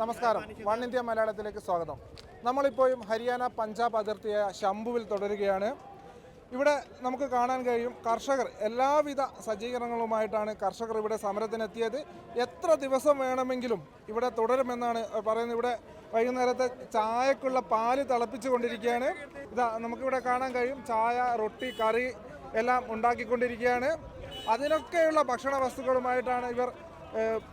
നമസ്കാരം. One India മലയാളത്തിലേക്ക് സ്വാഗതം. നമ്മളിപ്പോഴും ഹരിയാന പഞ്ചാബ് അതിർത്തിയായ ശംഭുവിൽ തുടരുകയാണ്. ഇവിടെ നമുക്ക് കാണാൻ കഴിയും കർഷകർ എല്ലാവിധ സജ്ജീകരണങ്ങളുമായിട്ടാണ് കർഷകർ ഇവിടെ സമരത്തിനെത്തിയത്. എത്ര ദിവസം വേണമെങ്കിലും ഇവിടെ തുടരുമെന്നാണ് പറയുന്നത്. ഇവിടെ വൈകുന്നേരത്തെ ചായക്കുള്ള പാൽ തിളപ്പിച്ചു കൊണ്ടിരിക്കുകയാണ് ഇതാ നമുക്കിവിടെ കാണാൻ കഴിയും ചായ റൊട്ടി കറി എല്ലാം ഉണ്ടാക്കിക്കൊണ്ടിരിക്കുകയാണ്. അതിനൊക്കെയുള്ള ഭക്ഷണ വസ്തുക്കളുമായിട്ടാണ് ഇവർ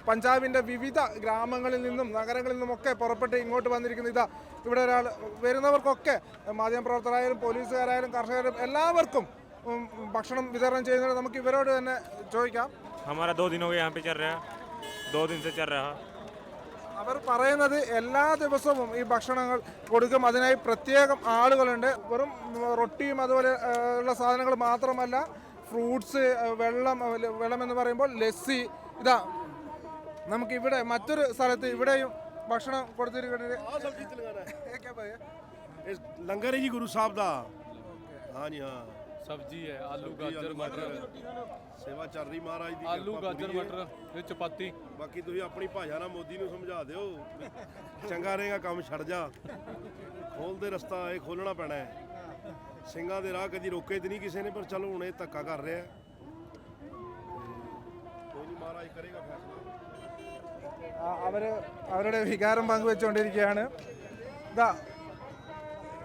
പഞ്ചാബിന്റെ വിവിധ ഗ്രാമങ്ങളിൽ നിന്നും നഗരങ്ങളിൽ നിന്നുമൊക്കെ പുറപ്പെട്ട് ഇങ്ങോട്ട് വന്നിരിക്കുന്ന ഇതാ ഇവിടെ ഒരാൾ വരുന്നവർക്കൊക്കെ മാധ്യമപ്രവർത്തകരായാലും പോലീസുകാരായാലും കർഷകരും എല്ലാവർക്കും ഭക്ഷണം വിതരണം ചെയ്യുന്നത് നമുക്ക് ഇവരോട് തന്നെ ചോദിക്കാം. അവർ പറയുന്നത് എല്ലാ ദിവസവും ഈ ഭക്ഷണങ്ങൾ കൊടുക്കും. അതിനായി പ്രത്യേകം ആളുകളുണ്ട്. വെറും റൊട്ടിയും അതുപോലെ ഉള്ള സാധനങ്ങൾ മാത്രമല്ല ഫ്രൂട്ട്സ് വെള്ളം വെള്ളം എന്ന് പറയുമ്പോൾ ലസ്സി ഇതാ നമുക്ക് ഇവിടെ മറ്റൊരു സ്ഥലത്ത് ഇവിടെയും ഭക്ഷണം കൊടുത്തിരിക്കുന്നത് ഏക്കാ ഭയ്യ? ਇਹ ਲੰਗਰ ਹੈ ਜੀ ਗੁਰੂ ਸਾਹਿਬ ਦਾ ਹਾਂ ਜੀ ਹਾਂ ਸਬਜ਼ੀ ਹੈ ਆਲੂ ਗਾਜਰ ਮਟਰ ਸੇਵਾ ਚੱਲ ਰਹੀ ਮਹਾਰਾਜ ਦੀ ਆਲੂ ਕਿਰਪਾ ਗਾਜਰ ਪੂਰੀ ਹੈ। ਮਟਰ ਤੇ ਚਪਾਤੀ ਬਾਕੀ ਤੁਸੀਂ ਆਪਣੀ ਭਾਸ਼ਾ ਨਾਲ ਮੋਦੀ ਨੂੰ ਸਮਝਾ ਦਿਓ ਵੀ ਚੰਗਾ ਰਹੇਗਾ ਕੰਮ ਛੱਡ ਜਾ ਖੋਲਦੇ ਰਸਤਾ ਇਹ ਖੋਲਣਾ ਪੈਣਾ ਹੈ ਸਿੰਘਾਂ ਦੇ ਰਾਹ ਕਦੀ ਰੋਕੇ ਤੇ ਨਹੀਂ ਕਿਸੇ ਨੇ ਪਰ ਚਲੋ ਹੁਣ ਇਹ ਧੱਕਾ ਕਰ ਰਿਹਾ ਹੈ। ਤੇ ਕੋਈ ਨਹੀਂ ਮਹਾਰਾਜ ਕਰੇਗਾ ਫੈਸਲਾ അവർ അവരുടെ വികാരം പങ്കുവെച്ചുകൊണ്ടിരിക്കുകയാണ്. ഇതാ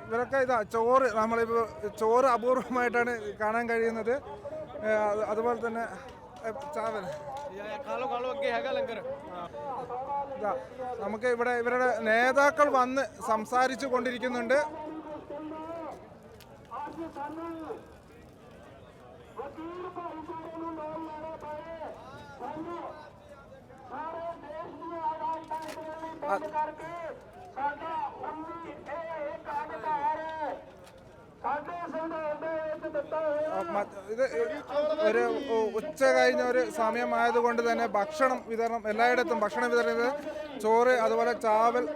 ഇവരൊക്കെ ഇതാ ചോറ് നമ്മളിപ്പോൾ ചോറ് അപൂർവമായിട്ടാണ് കാണാൻ കഴിയുന്നത്. അതുപോലെ തന്നെ ചാവൽ. നമുക്ക് ഇവിടെ ഇവരുടെ നേതാക്കൾ വന്ന് സംസാരിച്ചു കൊണ്ടിരിക്കുന്നുണ്ട്. ഇത് ഒരു ഉച്ച കഴിഞ്ഞ ഒരു സമയമായതുകൊണ്ട് തന്നെ ഭക്ഷണം വിതരണം എല്ലായിടത്തും ഭക്ഷണം വിതരണം ചോറ് അതുപോലെ ചാവൽ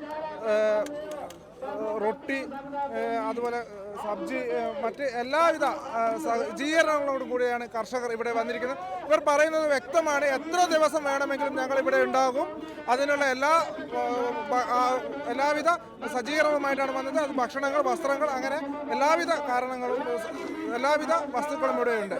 റൊട്ടി അതുപോലെ സബ്ജി മറ്റ് എല്ലാവിധ സജ്ജീകരണങ്ങളോടും കൂടിയാണ് കർഷകർ ഇവിടെ വന്നിരിക്കുന്നത്. ഇവർ പറയുന്നത് വ്യക്തമാണ്. എത്ര ദിവസം വേണമെങ്കിലും ഞങ്ങൾ ഇവിടെ ഉണ്ടാകും. അതിനുള്ള എല്ലാ എല്ലാവിധ സജ്ജീകരണവുമായിട്ടാണ് വന്നത്. അത് ഭക്ഷണങ്ങൾ വസ്ത്രങ്ങൾ അങ്ങനെ എല്ലാവിധ കാരണങ്ങളും എല്ലാവിധ വസ്തുക്കളും ഇവിടെയുണ്ട്.